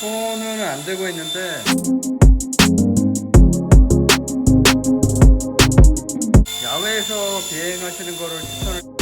손은 안 되고 있는데. 야외에서 비행하시는 거를 추천을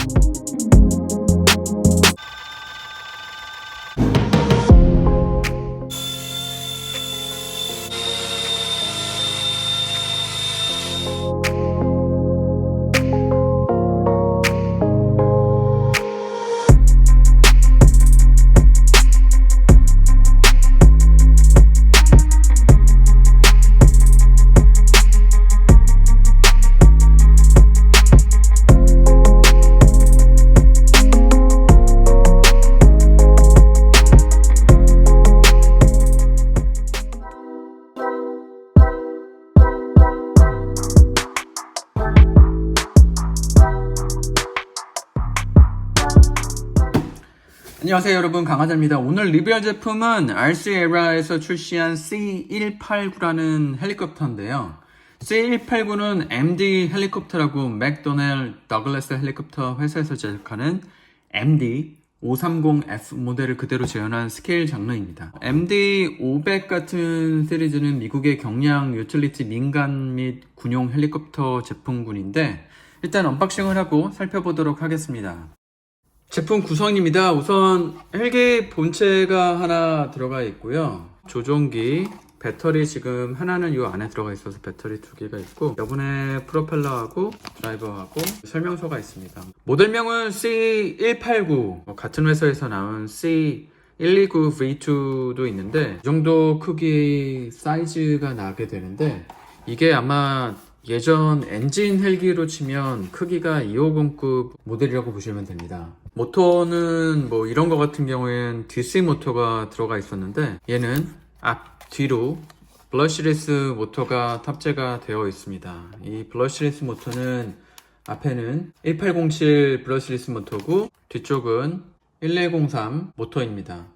안녕하세요 여러분 강하자입니다 오늘 리뷰할 제품은 RC에라에서 출시한 C189라는 헬리콥터인데요 C189는 MD 헬리콥터라고 맥도넬 더글라스 헬리콥터 회사에서 제작하는 MD 530F 모델을 그대로 재현한 스케일 장르입니다. MD 500 같은 시리즈는 미국의 경량 유틸리티 민간 및 군용 헬리콥터 제품군인데 일단 언박싱을 하고 살펴보도록 하겠습니다. 제품 구성입니다. 우선 헬기 본체가 하나 들어가 있고요. 조종기, 배터리 지금 하나는 이 안에 들어가 있어서 배터리 두 개가 있고 여분의 프로펠러하고 드라이버하고 설명서가 있습니다. 모델명은 C189 뭐 같은 회사에서 나온 C129 V2도 있는데 이 정도 크기 사이즈가 나게 되는데 이게 아마 예전 엔진 헬기로 치면 크기가 250급 모델이라고 보시면 됩니다. 모터는 뭐 이런 거 같은 경우에는 DC 모터가 들어가 있었는데 얘는 앞 뒤로 블러시리스 모터가 탑재가 되어 있습니다. 이 블러시리스 모터는 앞에는 1807 블러시리스 모터고 뒤쪽은 1203 모터입니다.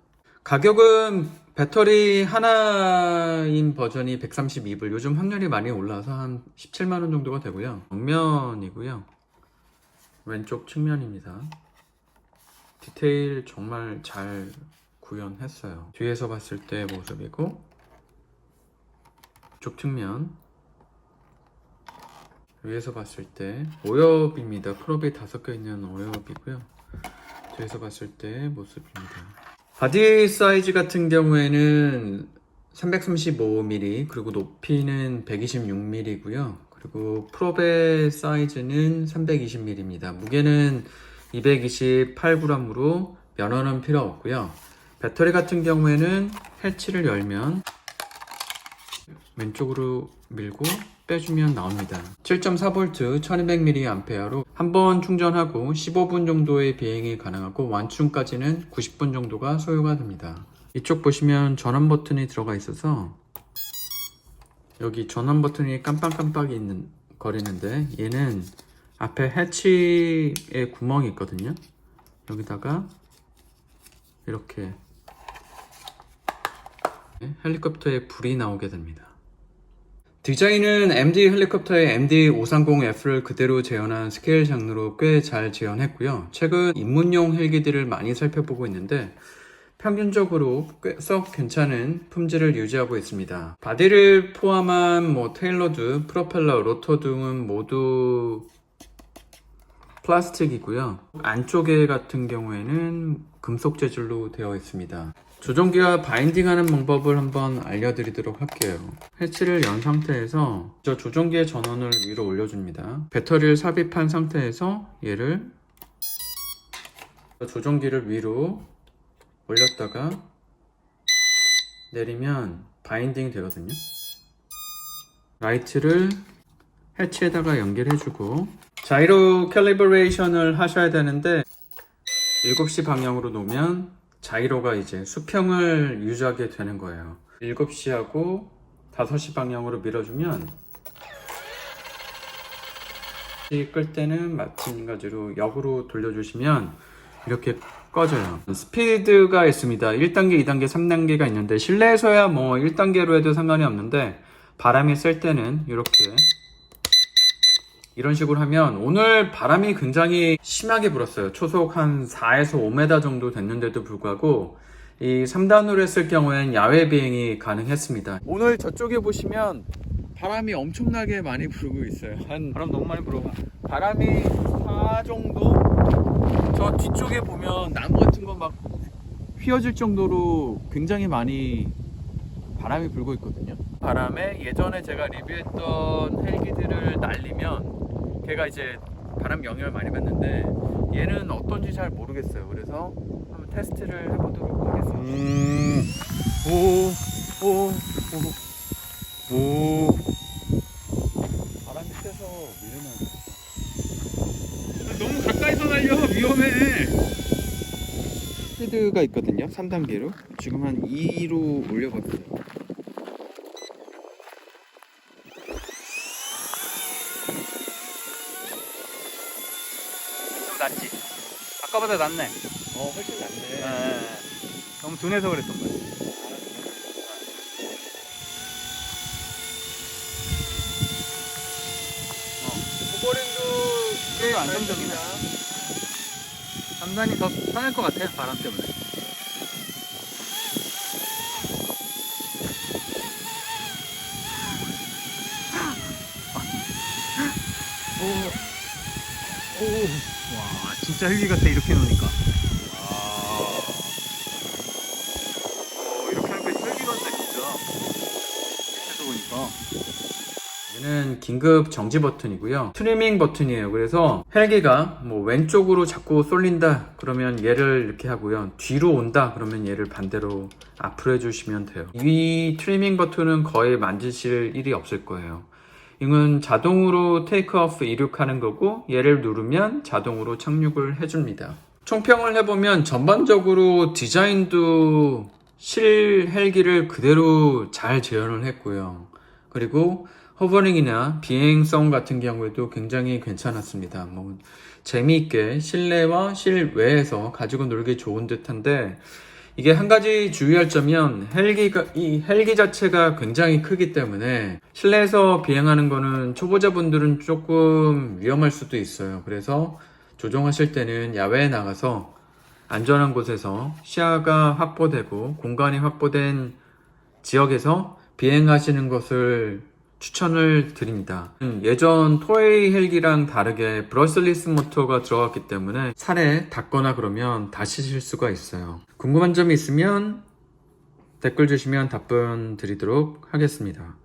가격은 배터리 하나인 버전이 132불. 요즘 확률이 많이 올라서 한 17만원 정도가 되고요. 정면이고요. 왼쪽 측면입니다. 디테일 정말 잘 구현했어요. 뒤에서 봤을 때 모습이고, 쪽 측면. 위에서 봤을 때 오엽입니다. 프롭이 다섯 개 있는 오엽이고요. 뒤에서 봤을 때 모습입니다. 바디 사이즈 같은 경우에는 335mm 그리고 높이는 126mm고요. 그리고 프롭의 사이즈는 320mm입니다. 무게는 228g으로 면허는 필요 없고요. 배터리 같은 경우에는 해치를 열면 왼쪽으로 밀고 빼주면 나옵니다. 7.4V 1200mAh로 한 번 충전하고 15분 정도의 비행이 가능하고 완충까지는 90분 정도가 소요가 됩니다. 이쪽 보시면 전원 버튼이 들어가 있어서 여기 전원 버튼이 깜빡깜빡 있는 거리는데 얘는 앞에 해치에 구멍이 있거든요. 여기다가 이렇게 헬리콥터에 불이 나오게 됩니다. 디자인은 MD 헬리콥터의 MD530F를 그대로 재현한 스케일 장르로 꽤 잘 재현했고요. 최근 입문용 헬기들을 많이 살펴보고 있는데 평균적으로 꽤썩 괜찮은 품질을 유지하고 있습니다. 바디를 포함한 뭐 테일러드, 프로펠러, 로터 등은 모두 플라스틱이고요. 안쪽에 같은 경우에는 금속 재질로 되어 있습니다. 조종기와 바인딩하는 방법을 한번 알려드리도록 할게요. 해치를 연 상태에서 저 조종기의 전원을 위로 올려줍니다. 배터리를 삽입한 상태에서 얘를 조종기를 위로 올렸다가 내리면 바인딩 되거든요. 라이트를 해치에다가 연결해주고 자이로 캘리브레이션을 하셔야 되는데 7시 방향으로 놓으면 자이로가 이제 수평을 유지하게 되는 거예요. 7시하고 5시 방향으로 밀어주면 끌 때는 마찬가지로 역으로 돌려주시면 이렇게 꺼져요. 스피드가 있습니다. 1단계, 2단계, 3단계가 있는데 실내에서야 뭐 1단계로 해도 상관이 없는데 바람이 셀 때는 이렇게 이런 식으로 하면 오늘 바람이 굉장히 심하게 불었어요. 초속 한 4에서 5m 정도 됐는데도 불구하고 이 3단으로 했을 경우엔 야외 비행이 가능했습니다. 오늘 저쪽에 보시면 바람이 엄청나게 많이 불고 있어요. 한 바람 너무 많이 불어. 바람이 4 정도? 저 뒤쪽에 보면 나무 같은 거 막 휘어질 정도로 굉장히 많이 바람이 불고 있거든요. 바람에 예전에 제가 리뷰했던 헬기들을 날리면 걔가 이제 바람 영향을 많이 받는데 얘는 어떤지 잘 모르겠어요. 그래서 한번 테스트를 해보도록 하겠습니다. 음. 오, 오, 오, 오. 바람이 세서 밀려나요. 너무 가까이서 날려 위험해. 스피드가 있거든요. 3단계로. 지금 한 2로 올려봤어요. 낫지. 아까보다 낫네. 어, 훨씬 낫네. 예. 너무 둔해서 그랬던 거야. 호버링도 꽤 안정적이네. 3단이 더 편할 것 같아 바람 때문에. 오, 오, 와, 진짜 헬기 같아 이렇게 놓으니까. 와, 어, 이렇게 하니까 헬기 같네 진짜. 밑에서 보니까. 얘는 긴급 정지 버튼이고요. 트리밍 버튼이에요. 그래서 헬기가 뭐 왼쪽으로 자꾸 쏠린다 그러면 얘를 이렇게 하고요. 뒤로 온다 그러면 얘를 반대로 앞으로 해주시면 돼요. 이 트리밍 버튼은 거의 만지실 일이 없을 거예요. 이건 자동으로 테이크오프 이륙하는 거고 얘를 누르면 자동으로 착륙을 해줍니다. 총평을 해보면 전반적으로 디자인도 실 헬기를 그대로 잘 재현을 했고요. 그리고 호버링이나 비행성 같은 경우에도 굉장히 괜찮았습니다. 뭐 재미있게 실내와 실외에서 가지고 놀기 좋은 듯한데 이게 한 가지 주의할 점은 헬기가 이 헬기 자체가 굉장히 크기 때문에 실내에서 비행하는 거는 초보자분들은 조금 위험할 수도 있어요. 그래서 조종하실 때는 야외에 나가서 안전한 곳에서 시야가 확보되고 공간이 확보된 지역에서 비행하시는 것을 추천을 드립니다. 음, 예전 토웨이 헬기랑 다르게 브러슬리스 모터가 들어갔기 때문에 살에 닿거나 그러면 다치실 수가 있어요. 궁금한 점이 있으면 댓글 주시면 답변 드리도록 하겠습니다.